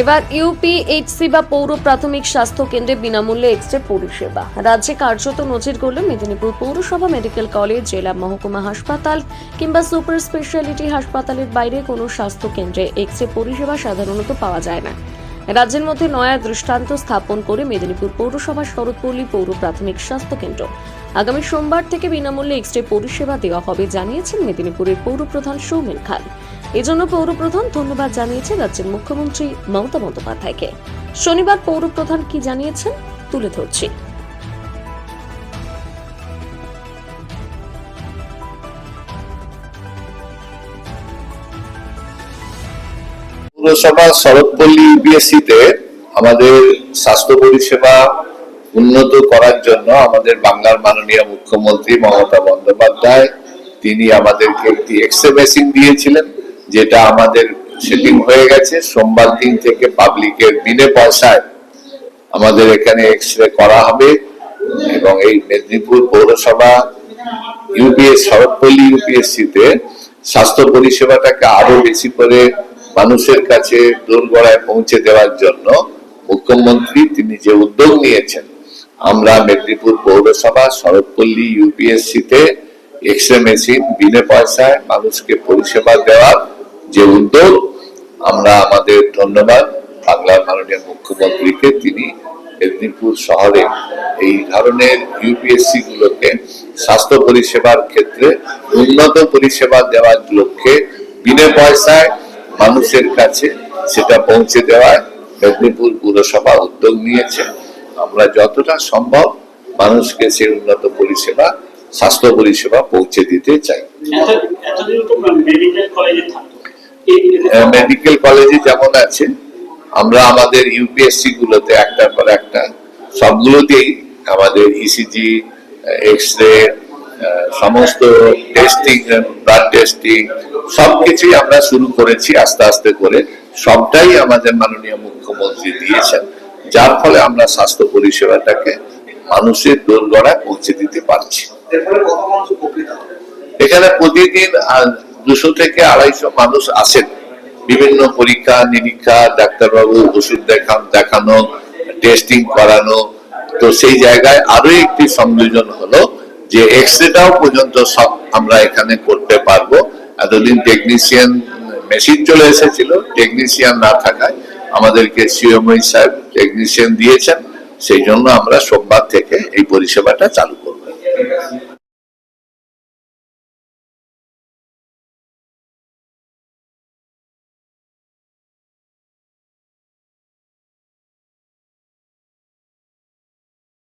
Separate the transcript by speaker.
Speaker 1: এবার ইউপিএইচসি বা পৌর প্রাথমিক স্বাস্থ্য কেন্দ্রে বিনামূল্যে এক্স রে পরিষেবা। রাজ্যে কার্যত নজির গড়ল মেদিনীপুর পৌরসভা মেডিকেল কলেজ, জেলা মহকুমা হাসপাতাল কিংবা সুপার স্পেশালিটি হাসপাতালের বাইরে কোনো স্বাস্থ্য কেন্দ্রে এক্স রে পরিষেবা সাধারণত পাওয়া যায় না। রাজ্যের মধ্যে নয়া দৃষ্টান্ত স্থাপন করে মেদিনীপুর পৌরসভা শরৎপল্লী পৌর প্রাথমিক স্বাস্থ্য কেন্দ্র। আগামী সোমবার থেকে বিনামূল্যে এক্স রে পরিষেবা দেওয়া হবে, জানিয়েছেন মেদিনীপুরের পৌরপ্রধান সৌমেন খান এজন্য পৌরপ্রধান ধন্যবাদ জানিয়েছে রাজ্যের মুখ্যমন্ত্রী মমতা বন্দ্যোপাধ্যায়কে। শনিবার পৌরপ্রধান কি জানিয়েছেন? তুলে ধরছি।
Speaker 2: পুরসভা শরৎপল্লী ইউপিএসসি তে আমাদের স্বাস্থ্য পরিষেবা উন্নত করার জন্য আমাদের বাংলার মাননীয় মুখ্যমন্ত্রী মমতা বন্দ্যোপাধ্যায়, তিনি আমাদেরকে একটি এক্সরে মেশিন দিয়েছিলেন। যেটা আমাদের সেটিং হয়ে গেছে, সোমবার দিন থেকে পাবলিকের বিনে পয়সায় আমাদের এখানে এক্সরে করা হবে এবং এই মেদিনীপুর পৌরসভা ইউপিএস শরৎপল্লী ইউপিএসসি তে স্বাস্থ্য পরিষেবাটাকে আরও বেশি করে মানুষের কাছে দোরগড়ায় পৌঁছে দেওয়ার জন্য মুখ্যমন্ত্রী তিনি যে উদ্যোগ নিয়েছেন, আমরা মেদিনীপুর পৌরসভা, শরৎপল্লী ইউপিএসসি তে এক্সরে মেশিন বিনে পয়সায় মানুষকে পরিষেবা দেওয়ার যে উদ্যোগ, আমরা আমাদের ধন্যবাদ বাংলার মাননীয় মুখ্যমন্ত্রীকে, তিনি মেদিনীপুর শহরে এই ধরনের ইউপিএসসি গুলোকে স্বাস্থ্য পরিষেবার ক্ষেত্রে, উন্নত পরিষেবা দেওয়ার লক্ষ্যে বিনা পয়সায় মানুষের কাছে সেটা পৌঁছে দেওয়ার মেদিনীপুর পুরসভা উদ্যোগ নিয়েছে। আমরা যতটা সম্ভব মানুষকে সেই উন্নত পরিষেবা, স্বাস্থ্য পরিষেবা পৌঁছে দিতে চাই।
Speaker 3: এতদিন মেডিকেল কলেজে
Speaker 2: মেডিকেল কলেজে যেমন আছে আমরা আমাদের ইউপিএসসি গুলোতে একটার পর একটা সবগুলোতেই আমাদের ইসিজি এক্স রে সমস্ত টেস্টিং ব্লাড টেস্টিং সবকিছুই আমরা শুরু করেছি আস্তে আস্তে করে। সবটাই আমাদের মাননীয় মুখ্যমন্ত্রী দিয়েছেন যার ফলে আমরা স্বাস্থ্য পরিষেবাটাকে মানুষের দোরগড়ায় পৌঁছে দিতে পারছি। এখানে প্রতিদিন দুশো থেকে আড়াইশো মানুষ আসেন বিভিন্ন পরীক্ষা, নিরীক্ষা, ডাক্তারবাবু ওষুধ দেখান, দেখানো টেস্টিং করানো। তো সেই জায়গায় আরও একটি সংযোজন হলো যে এক্সরেটাও পর্যন্ত সব আমরা এখানে করতে পারব। এতদিন টেকনিশিয়ান মেশিন চলে এসেছিল টেকনিশিয়ান না থাকায় আমাদেরকে সিএমআই সাহেব টেকনিশিয়ান দিয়েছেন। সেই জন্য আমরা সোমবার থেকে এই পরিষেবাটা চালু করব।